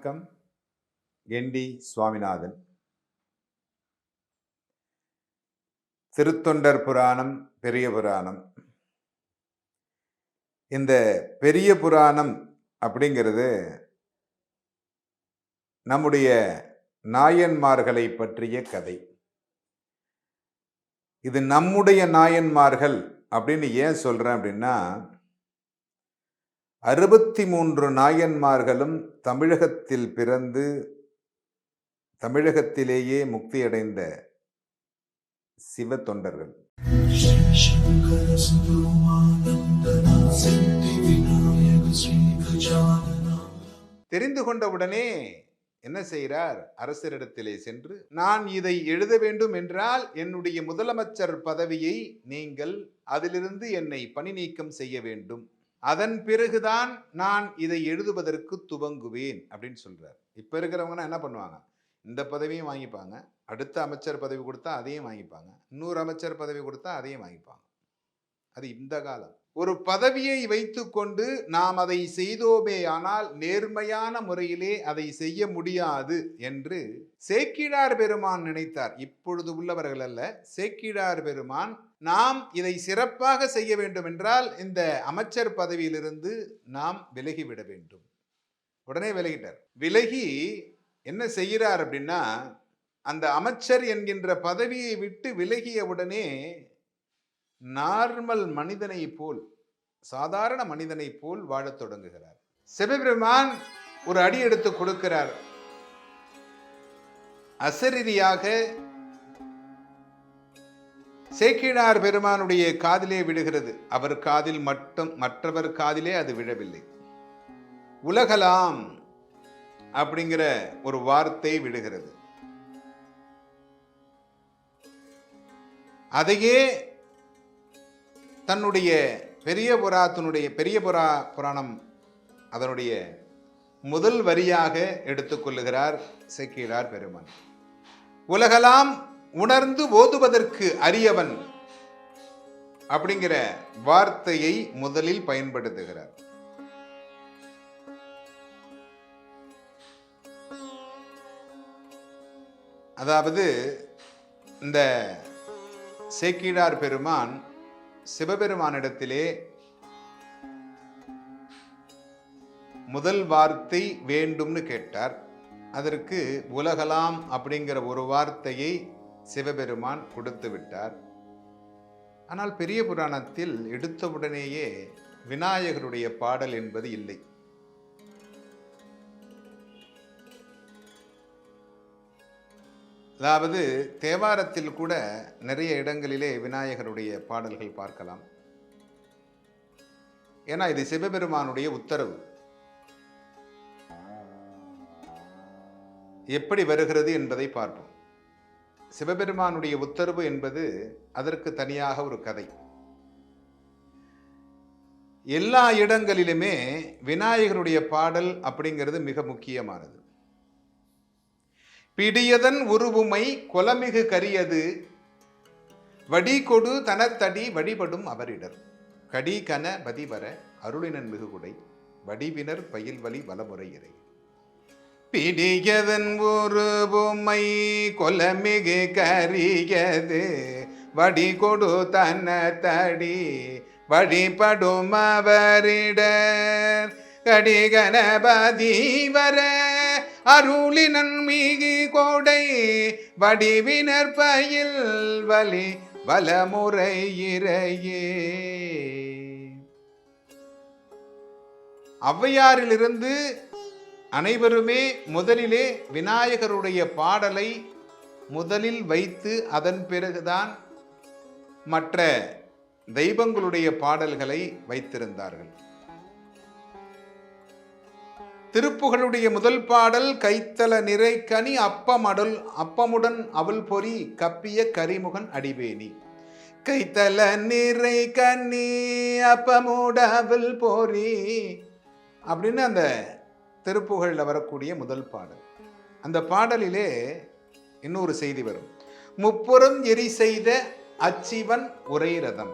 வணக்கம். என்டி சுவாமிநாதன். திருத்தொண்டர் புராணம் பெரிய புராணம். இந்த பெரிய புராணம் அப்படிங்கிறது நம்முடைய நாயன்மார்களை பற்றிய கதை. இது நம்முடைய நாயன்மார்கள் அப்படின்னு ஏன் சொல்றேன் அப்படின்னா அறுபத்தி மூன்று நாயன்மார்களும் தமிழகத்தில் பிறந்து தமிழகத்திலேயே முக்தியடைந்த சிவ தொண்டர்கள் தெரிந்து கொண்டவுடனே என்ன செய்கிறார்? அரசரிடத்திலே சென்று நான் இதை எழுத வேண்டும் என்றால் என்னுடைய முதலமைச்சர் பதவியை நீங்கள் அதிலிருந்து என்னை பணி நீக்கம் செய்ய வேண்டும். அதன் பிறகுதான் நான் இதை எழுதுவதற்கு துவங்குவேன் அப்படின்னு சொல்கிறார் இப்போ இருக்கிறவங்கன்னா என்ன பண்ணுவாங்க? இந்த பதவியும் வாங்கிப்பாங்க. அடுத்த அமைச்சர் பதவி கொடுத்தா அதையும் வாங்கிப்பாங்க. இன்னொரு அமைச்சர் பதவி கொடுத்தா அதையும் வாங்கிப்பாங்க. அது இந்த காலம். ஒரு பதவியை வைத்துக்கொண்டு நாம் அதை செய்தோமே ஆனால் நேர்மையான முறையிலே அதை செய்ய முடியாது என்று சேக்கிழார் பெருமான் நினைத்தார். இப்பொழுது உள்ளவர்கள் அல்ல சேக்கிழார் பெருமான் நாம் இதை சிறப்பாக செய்ய வேண்டும் என்றால் இந்த அமைச்சர் பதவியிலிருந்து நாம் விலகிவிட வேண்டும். உடனே விலகிட்டார். விலகி என்ன செய்கிறார் அப்படின்னா அந்த அமைச்சர் என்கின்ற பதவியை விட்டு விலகிய உடனே நார்மல் மனிதனை போல் சாதாரண மனிதனை போல் வாழத் தொடங்குகிறார். சிவபெருமான் ஒரு அடி எடுத்து கொடுக்கிறார். அசரீரியாக சேக்கிழார் பெருமானுடைய காதிலே விடுகிறது அவர் காதில் மட்டும் மற்றவர் காதிலே அது விழவில்லை. உலகலாம் அப்படிங்கிற ஒரு வார்த்தை விடுகிறது அதையே தன்னுடைய பெரிய புராத்தினுடைய பெரிய புரா புராணம் அதனுடைய முதல் வரியாக எடுத்துக்கொள்ளுகிறார் செக்கிழார் பெருமான். உலகலாம் உணர்ந்து ஓதுவதற்கு அரியவன் அப்படிங்கிற வார்த்தையை முதலில் பயன்படுத்துகிறார். அதாவது இந்த சேக்கிழார் பெருமான் சிவபெருமானிடத்திலே முதல் வார்த்தை வேண்டும்னு கேட்டார். அதற்கு உலகலாம் அப்படிங்கிற ஒரு வார்த்தையை சிவபெருமான் கொடுத்து விட்டார். ஆனால் பெரிய புராணத்தில் எடுத்தவுடனேயே விநாயகருடைய பாடல் என்பது இல்லை. அதாவது தேவாரத்தில் கூட நிறைய இடங்களிலே விநாயகருடைய பாடல்கள் பார்க்கலாம். ஏன்னா இது சிவபெருமானுடைய உத்தரவு. எப்படி வருகிறது என்பதை பார்ப்போம். சிவபெருமானுடைய உத்தரவு என்பது அதற்கு தனியாக ஒரு கதை. எல்லா இடங்களிலுமே விநாயகருடைய பாடல் அப்படிங்கிறது மிக முக்கியமானது. பிடியதன் உருவுமை கொலமிகு கரியது வடி கொடு தனத்தடி வழிபடும் அவரிடர். கடி கன பதிவர அருளினன் மிகுகுடை வடிவினர் பயில் வழி வலமுறையிறை பிடியதன் உருவுமை கொலமிகு கரியது வடி கொடு தனத்தடி வழிபடும் அவரிடர். கடிகணபதி வர அருளினன் மீகி கோடை வடிவினர் பயில் வலி வலமுறை இறையே. ஔவையாரிலிருந்து அனைவருமே முதலிலே விநாயகருடைய பாடலை முதலில் வைத்து அதன் பிறகுதான் மற்ற தெய்வங்களுடைய பாடல்களை வைத்திருந்தார்கள். திருப்புகளுடைய முதல் பாடல் கைத்தல நிறை கனி அப்பமடல் அப்பமுடன் அவள் பொறி கப்பிய கரிமுகன் அடிவேணி. கைத்தல நிறை கனி அப்பமுட அவள் பொறி அப்படின்னு அந்த திருப்புகழில் வரக்கூடிய முதல் பாடல். அந்த பாடலிலே இன்னொரு செய்தி வரும். முப்புறம் எரி செய்த அச்சிவன் உரை ரதம்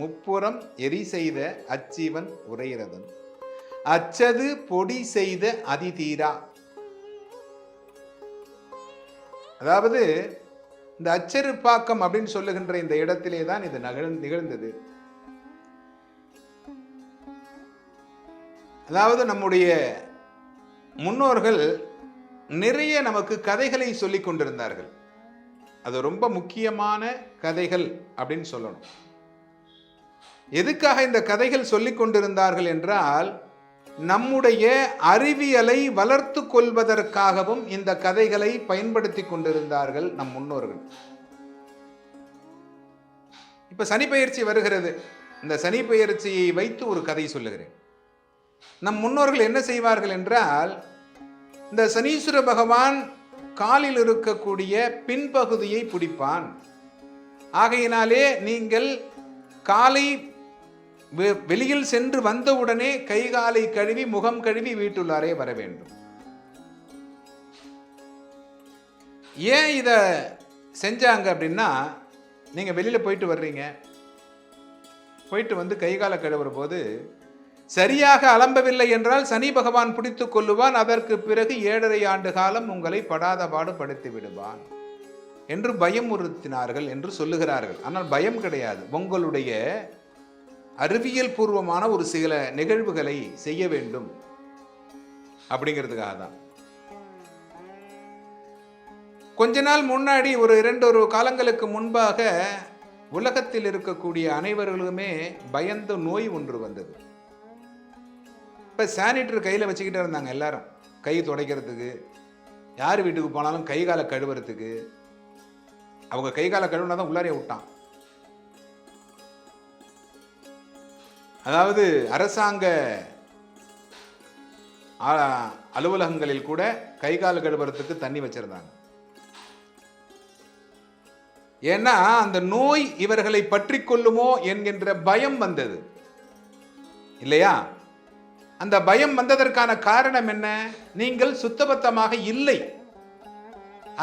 முப்புறம் எரி செய்த அச்சிவன் உரை ரதம் அச்சது பொடி செய்த அதிதீரா. அதாவது இந்த அச்சருப்பாக்கம் அப்படின்னு சொல்லுகின்ற இந்த இடத்திலே தான் இது நகழ் நிகழ்ந்தது. அதாவது நம்முடைய முன்னோர்கள் நிறைய நமக்கு கதைகளை சொல்லி கொண்டிருந்தார்கள். அது ரொம்ப முக்கியமான கதைகள் அப்படின்னு சொல்லணும். எதுக்காக இந்த கதைகள் சொல்லி கொண்டிருந்தார்கள் என்றால் நம்முடைய அறிவியலை வளர்த்து கொள்வதற்காகவும் இந்த கதைகளை பயன்படுத்தி கொண்டிருந்தார்கள் நம் முன்னோர்கள். இப்ப சனி வருகிறது. இந்த சனி வைத்து ஒரு கதை சொல்லுகிறேன். நம் முன்னோர்கள் என்ன செய்வார்கள் என்றால் இந்த சனீஸ்வர பகவான் காலில் இருக்கக்கூடிய பின்பகுதியை பிடிப்பான். ஆகையினாலே நீங்கள் காலை வெளியில் சென்று வந்தவுடனே கை காலை கழுவி முகம் கழுவி வீட்டுள்ளாரே வர வேண்டும். ஏன் இதை செஞ்சாங்க அப்படின்னா நீங்கள் வெளியில் போயிட்டு வர்றீங்க. போயிட்டு வந்து கை காலை கழுவுற போது சரியாக அலம்பவில்லை என்றால் சனி பகவான் பிடித்துக் கொள்ளுவான் அதற்கு பிறகு ஏழரை ஆண்டு காலம் உங்களை படாத பாடு படுத்தி விடுவான் என்று பயமுறுத்தினார்கள் என்று சொல்லுகிறார்கள். ஆனால் பயம் கிடையாது. உங்களுடைய அறிவியல் பூர்வமான ஒரு சில நிகழ்வுகளை செய்ய வேண்டும். அப்படிங்கிறதுக்காக தான் கொஞ்ச நாள் முன்னாடி ஒரு இரண்டு ஒரு காலங்களுக்கு முன்பாக உலகத்தில் இருக்கக்கூடிய அனைவர்களுமே பயந்த நோய் ஒன்று வந்தது. இப்போ சானிட்டர் கையில் வச்சுக்கிட்டே இருந்தாங்க எல்லாரும். கை துடைக்கிறதுக்கு யார் வீட்டுக்கு போனாலும் கை காலை கழுவுறதுக்கு. அவங்க கை காலை கழுவுனா தான் உள்ளாரே விட்டான். அதாவது அரசாங்க அலுவலகங்களில் கூட கை கால் கழுவுறதுக்கு தண்ணி வச்சிருந்தாங்க. ஏன்னா அந்த நோய் இவர்களை பற்றி கொள்ளுமோ என்கின்ற பயம் வந்தது. இல்லையா? அந்த பயம் வந்ததற்கான காரணம் என்ன? நீங்கள் சுத்தபத்தமாக இல்லை.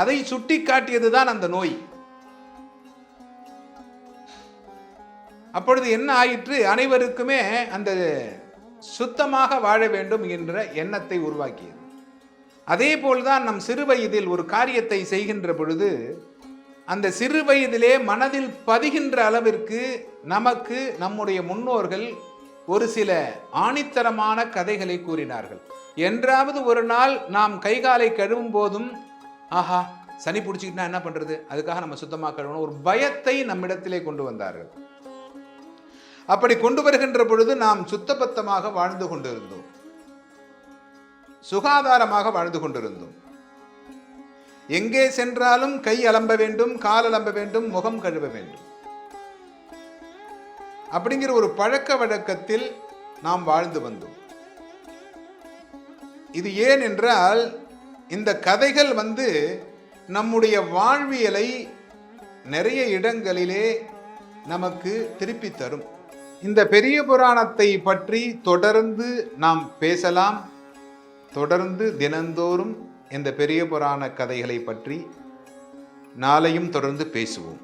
அதை சுட்டி காட்டியதுதான் அந்த நோய். அப்பொழுது என்ன ஆயிற்று? அனைவருக்குமே அந்த சுத்தமாக வாழ வேண்டும் என்ற எண்ணத்தை உருவாக்கியது. அதே போல்தான் நம் சிறு வயதில் ஒரு காரியத்தை செய்கின்ற பொழுது அந்த சிறு வயதிலே மனதில் பதிகின்ற அளவிற்கு நமக்கு நம்முடைய முன்னோர்கள் ஒரு சில ஆணித்தரமான கதைகளை கூறினார்கள். என்றாவது ஒரு நாள் நாம் கை காலை கழுவும் போதும் ஆஹா சனி பிடிச்சிக்கிட்டா என்ன பண்ணுறது அதுக்காக நம்ம சுத்தமாக கழுவணும். ஒரு பயத்தை நம்மிடத்திலே கொண்டு வந்தார்கள். அப்படி கொண்டு வருகின்ற பொழுது நாம் சுத்தபத்தமாக வாழ்ந்து கொண்டிருந்தோம். சுகாதாரமாக வாழ்ந்து கொண்டிருந்தோம். எங்கே சென்றாலும் கை அலம்ப வேண்டும் கால் அலம்ப வேண்டும் முகம் கழுவ வேண்டும். அப்படிங்கிற ஒரு பழக்க வழக்கத்தில் நாம் வாழ்ந்து வந்தோம். இது ஏன் என்றால் இந்த கதைகள் வந்து நம்முடைய வாழ்வியலை நிறைய இடங்களிலே நமக்கு திருப்பி தரும். இந்த பெரிய புராணத்தை பற்றி தொடர்ந்து நாம் பேசலாம். தொடர்ந்து தினந்தோறும் இந்த பெரிய புராண கதைகளை பற்றி நாளையும் தொடர்ந்து பேசுவோம்.